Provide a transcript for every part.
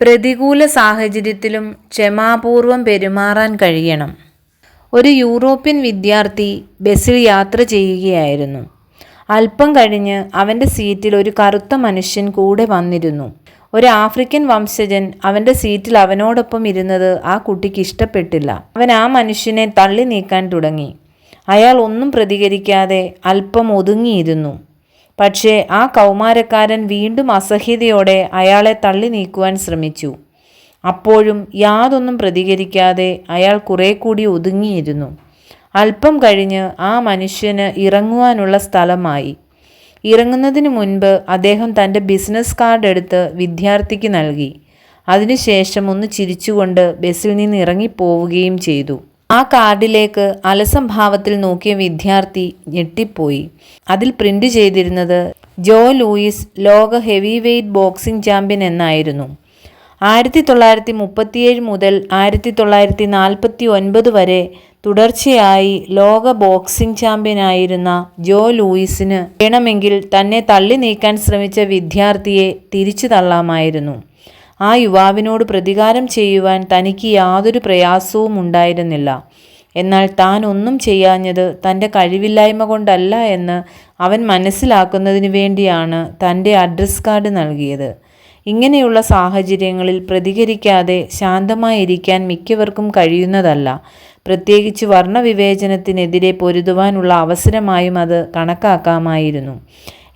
പ്രതികൂല സാഹചര്യത്തിലും ക്ഷമാപൂർവം പെരുമാറാൻ കഴിയണം. ഒരു യൂറോപ്യൻ വിദ്യാർത്ഥി ബസ്സിൽ യാത്ര ചെയ്യുകയായിരുന്നു. അല്പം കഴിഞ്ഞ് അവന്റെ സീറ്റിൽ ഒരു കറുത്ത മനുഷ്യൻ കൂടെ വന്നിരുന്നു. ഒരു ആഫ്രിക്കൻ വംശജൻ അവന്റെ സീറ്റിൽ അവനോടൊപ്പം ഇരുന്നത് ആ കുട്ടിക്ക് ഇഷ്ടപ്പെട്ടില്ല. അവൻ ആ മനുഷ്യനെ തള്ളി നീക്കാൻ തുടങ്ങി. അയാൾ ഒന്നും പ്രതികരിക്കാതെ അല്പം ഒതുങ്ങിയിരുന്നു. പക്ഷേ ആ കൗമാരക്കാരൻ വീണ്ടും അസഹ്യതയോടെ അയാളെ തള്ളി നീക്കുവാൻ ശ്രമിച്ചു. അപ്പോഴും യാതൊന്നും പ്രതികരിക്കാതെ അയാൾ കുറെ കൂടി ഒതുങ്ങിയിരുന്നു. അല്പം കഴിഞ്ഞ് ആ മനുഷ്യന് ഇറങ്ങുവാനുള്ള സ്ഥലമായി. ഇറങ്ങുന്നതിന് മുൻപ് അദ്ദേഹം തന്റെ ബിസിനസ് കാർഡ് എടുത്ത് വിദ്യാർത്ഥിക്ക് നൽകി. അതിനുശേഷം ഒന്ന് ചിരിച്ചുകൊണ്ട് ബസ്സിൽ നിന്ന് ഇറങ്ങിപ്പോവുകയും ചെയ്തു. ആ കാർഡിലേക്ക് അലസം ഭാവത്തിൽ നോക്കിയ വിദ്യാർത്ഥി ഞെട്ടിപ്പോയി. അതിൽ പ്രിന്റ് ചെയ്തിരുന്നത് ജോ ലൂയിസ് ലോക ഹെവി വെയ്റ്റ് ബോക്സിംഗ് ചാമ്പ്യൻ എന്നായിരുന്നു. ആയിരത്തി തൊള്ളായിരത്തി മുപ്പത്തിയേഴ് മുതൽ ആയിരത്തി തൊള്ളായിരത്തി നാൽപ്പത്തി ഒൻപത് വരെ തുടർച്ചയായി ലോക ബോക്സിംഗ് ചാമ്പ്യനായിരുന്ന ജോ ലൂയിസിന് വേണമെങ്കിൽ തന്നെ തള്ളി നീക്കാൻ ശ്രമിച്ച വിദ്യാർത്ഥിയെ തിരിച്ചു തള്ളാമായിരുന്നു. ആ യുവാവിനോട് പ്രതികാരം ചെയ്യുവാൻ തനിക്ക് യാതൊരു പ്രയാസവും ഉണ്ടായിരുന്നില്ല എന്നാൽ താൻ ഒന്നും ചെയ്യാഞ്ഞത് തന്റെ കഴിവില്ലായ്മ കൊണ്ടല്ല എന്ന് അവൻ മനസ്സിലാക്കുന്നതിന് വേണ്ടിയാണ് തന്റെ അഡ്രസ് കാർഡ് നൽകിയത്. ഇങ്ങനെയുള്ള സാഹചര്യങ്ങളിൽ പ്രതികരിക്കാതെ ശാന്തമായിരിക്കാൻ മിക്കവർക്കും കഴിയുന്നതല്ല. പ്രത്യേകിച്ച് വർണവിവേചനത്തിനെതിരെ പൊരുതുവാനുള്ള അവസരമായും അത് കണക്കാക്കാമായിരുന്നു.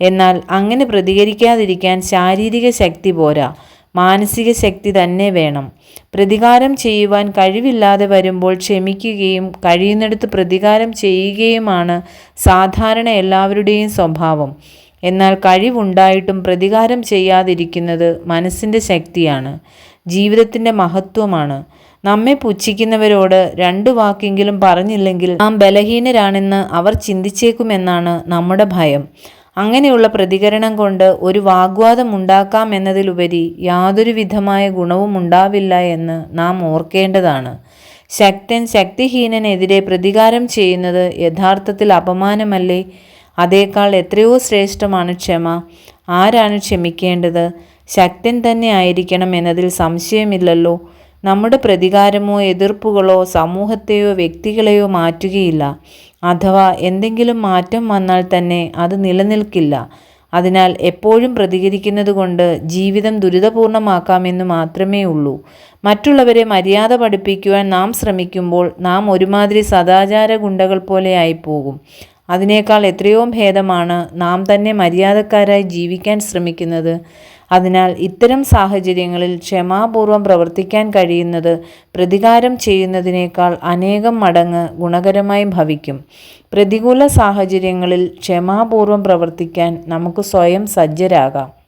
എന്നാൽ അങ്ങനെ പ്രതികരിക്കാതിരിക്കാൻ ശാരീരിക ശക്തി പോരാ. മാനസിക ശക്തി തന്നെ വേണം. പ്രതികാരം ചെയ്യുവാൻ കഴിവില്ലാതെ വരുമ്പോൾ ക്ഷമിക്കുകയും കഴിയുന്നിടത്ത് പ്രതികാരം ചെയ്യുകയുമാണ് സാധാരണ എല്ലാവരുടെയും സ്വഭാവം. എന്നാൽ കഴിവുണ്ടായിട്ടും പ്രതികാരം ചെയ്യാതിരിക്കുന്നത് മനസ്സിന്റെ ശക്തിയാണ് ജീവിതത്തിന്റെ മഹത്വമാണ്. നമ്മെ പുച്ഛിക്കുന്നവരോട് രണ്ടു വാക്കെങ്കിലും പറഞ്ഞില്ലെങ്കിൽ നാം ബലഹീനരാണെന്ന് അവർ ചിന്തിച്ചേക്കുമെന്നാണ് നമ്മുടെ ഭയം. അങ്ങനെയുള്ള പ്രതികരണം കൊണ്ട് ഒരു വാഗ്വാദം ഉണ്ടാക്കാം എന്നതിലുപരി യാതൊരു വിധമായ ഗുണവും ഉണ്ടാവില്ല എന്ന് നാം ഓർക്കേണ്ടതാണ്. ശക്തൻ ശക്തിഹീനനെതിരെ പ്രതികാരം ചെയ്യുന്നത് യഥാർത്ഥത്തിൽ അപമാനമല്ലേ? അതേക്കാൾ എത്രയോ ശ്രേഷ്ഠമാണ് ക്ഷമ. ആരാണ് ക്ഷമിക്കേണ്ടത്? ശക്തൻ തന്നെ ആയിരിക്കണം എന്നതിൽ സംശയമില്ലല്ലോ. നമ്മുടെ പ്രതികാരമോ എതിർപ്പുകളോ സമൂഹത്തെയോ വ്യക്തികളെയോ മാറ്റുകയില്ല. അഥവാ എന്തെങ്കിലും മാറ്റം വന്നാൽ തന്നെ അത് നിലനിൽക്കില്ല. അതിനാൽ എപ്പോഴും പ്രതികരിക്കുന്നത് കൊണ്ട് ജീവിതം ദുരിതപൂർണമാക്കാമെന്ന് മാത്രമേ ഉള്ളൂ. മറ്റുള്ളവരെ മര്യാദ പഠിപ്പിക്കുവാൻ നാം ശ്രമിക്കുമ്പോൾ നാം ഒരുമാതിരി സദാചാര ഗുണ്ടകൾ പോലെ ആയിപ്പോകും. അതിനേക്കാൾ എത്രയോ ഭേദമാണ് നാം തന്നെ മര്യാദക്കാരായി ജീവിക്കാൻ ശ്രമിക്കുന്നത്. അതിനാൽ ഇത്തരം സാഹചര്യങ്ങളിൽ ക്ഷമാപൂർവം പ്രവർത്തിക്കാൻ കഴിയുന്നത് പ്രതികാരം ചെയ്യുന്നതിനേക്കാൾ അനേകം മടങ്ങ് ഗുണകരമായി ഭവിക്കും. പ്രതികൂല സാഹചര്യങ്ങളിൽ ക്ഷമാപൂർവം പ്രവർത്തിക്കാൻ നമുക്ക് സ്വയം സജ്ജരാകാം.